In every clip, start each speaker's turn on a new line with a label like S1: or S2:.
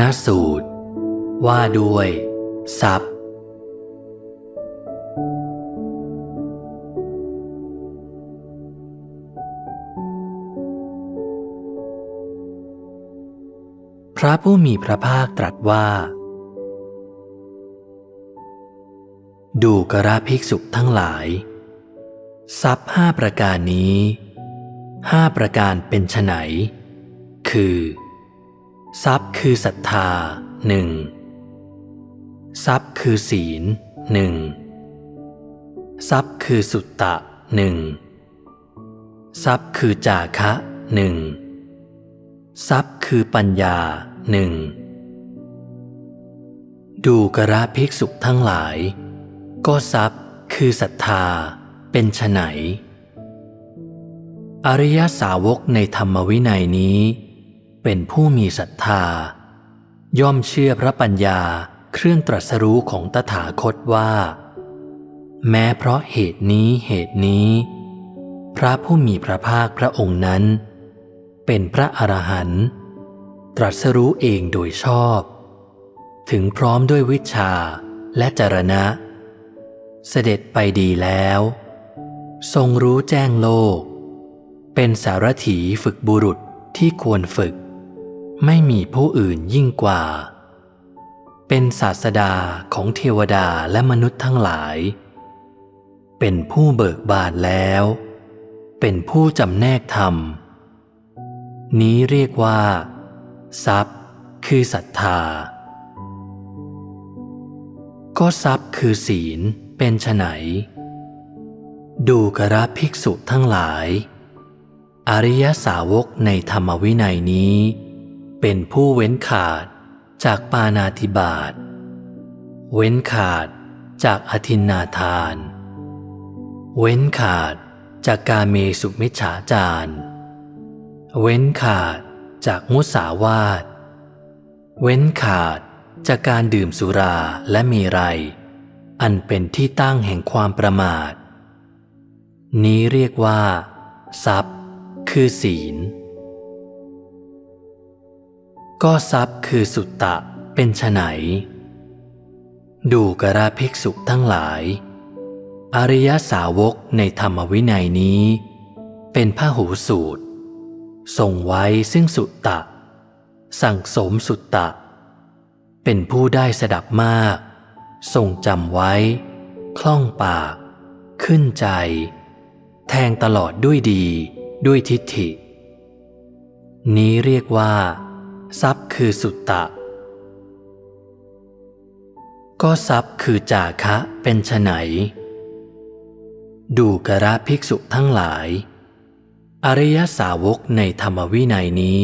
S1: นสูตร ว่าด้วย ทรัพย์ พระผู้มีพระภาคตรัสว่า ดูกระภิกษุทั้งหลาย ทรัพย์ห้าประการนี้ห้าประการเป็นไฉนคือ ทรัพย์คือศรัทธาหนึ่งทรัพย์คือศีลหนึ่งทรัพย์คือสุตตะหนึ่งทรัพย์คือจาคะหนึ่งทรัพย์คือปัญญาหนึ่งดูกระภิกษุทั้งหลาย ก็ทรัพย์คือศรัทธาเป็นไฉนอริยสาวกในธรรมวินัยนี้ เป็นผู้มีศรัทธา ย่อมเชื่อพระปัญญาเครื่องตรัสรู้ของตถาคตว่า แม้เพราะเหตุนี้เหตุนี้ พระผู้มีพระภาคพระองค์นั้น เป็นพระอรหันต์ตรัสรู้เองโดยชอบ ถึงพร้อมด้วยวิชาและจรณะ เสด็จไปดีแล้ว ทรงรู้แจ้งโลก เป็นสารถีฝึกบุรุษที่ควรฝึก ไม่มีผู้อื่นยิ่งกว่า เป็นศาสดาของเทวดาและมนุษย์ทั้งหลาย เป็นผู้เบิกบานแล้ว เป็นผู้จำแนกธรรม นี้เรียกว่า ทรัพย์ คือศรัทธา ก็ทรัพย์คือศีลเป็นไฉนดูกระภิกษุทั้งหลาย อริยสาวกในธรรมวินัยนี้ เป็นผู้เว้นขาดจากปานาธิบาต เว้นขาดจากอธินนาทาน เว้นขาดจากกาเมสุมิจฉาจาร เว้นขาดจากมุสาวาท เว้นขาดจากการดื่มสุราและมีไร อันเป็นที่ตั้งแห่งความประมาท นี้เรียกว่า ทรัพย์ คือศีล ก็ทรัพย์คือสุตตะเป็นไฉนดูกระภิกษุทั้งหลาย อริยสาวกในธรรมวินัยนี้ เป็นพระหูสูตรทรงไว้ซึ่งสุตตะ สั่งสมสุตตะ เป็นผู้ได้สดับมากทรงจำไว้ คล่องปาก ขึ้นใจ แทงตลอดด้วยดีด้วยทิฏฐิ นี้เรียกว่า ทรัพย์คือสุตตะ ก็ทรัพย์คือจาคะเป็นไฉนดูกระภิกษุทั้งหลาย อริยสาวกในธรรมวินัยนี้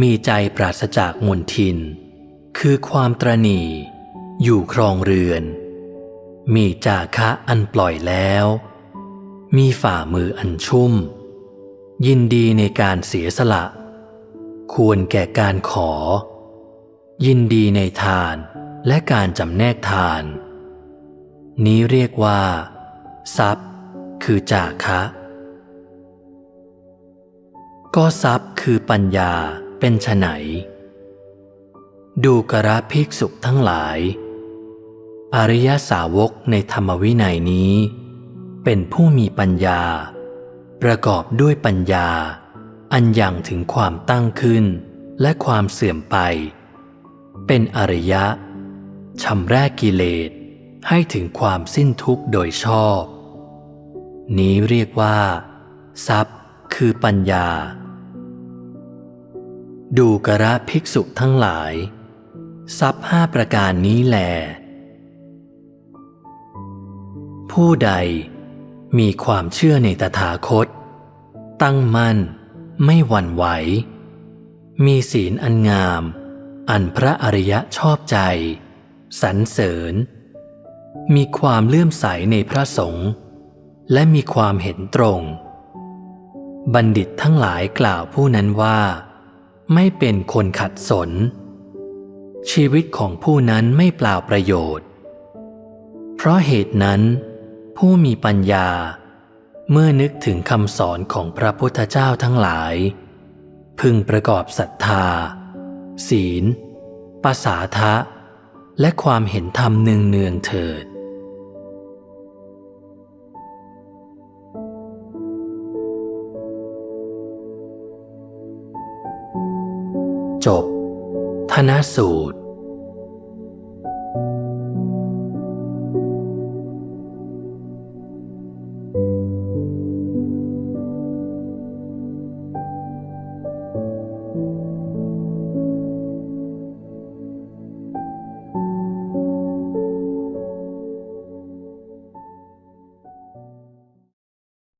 S1: มีใจปราศจากมนทิน คือความตรณีอยู่ครองเรือน มีจาคะอันปล่อยแล้ว มีฝ่ามืออันชุ่ม ยินดีในการเสียสละ ควรแก่การขอ ยินดีในทานและการจำแนกทาน นี้เรียกว่า ทรัพย์ คือจาคะ ก็ทรัพย์คือปัญญาเป็นไฉนดูกระภิกษุทั้งหลาย อริยสาวกในธรรมวินัยนี้ เป็นผู้มีปัญญา ประกอบด้วยปัญญา อันยังถึงความตั้งขึ้นและความเสื่อมไป เป็นอริยะชำแรกกิเลสให้ถึงความสิ้นทุกข์โดยชอบ นี้เรียกว่า ทรัพย์คือปัญญา ดูกระภิกษุทั้งหลาย ทรัพย์ห้าประการนี้แหลผู้ใดมีความเชื่อในตถาคต ตั้งมั่น ไม่หวั่นไหว มีศีลอันงาม อันพระอริยะชอบใจ สรรเสริญ มีความเลื่อมใสในพระสงฆ์และมีความเห็นตรง บัณฑิตทั้งหลายกล่าวผู้นั้นว่า ไม่เป็นคนขัดสน ชีวิตของผู้นั้นไม่เปล่าประโยชน์ เพราะเหตุนั้น ผู้มีปัญญา เมื่อนึกถึงคำสอนของพระพุทธเจ้าทั้งหลาย พึงประกอบศรัทธา ศีลปสาทะ และความเห็นธรรมเนืองเนืองเถิด จบ ธนสูตร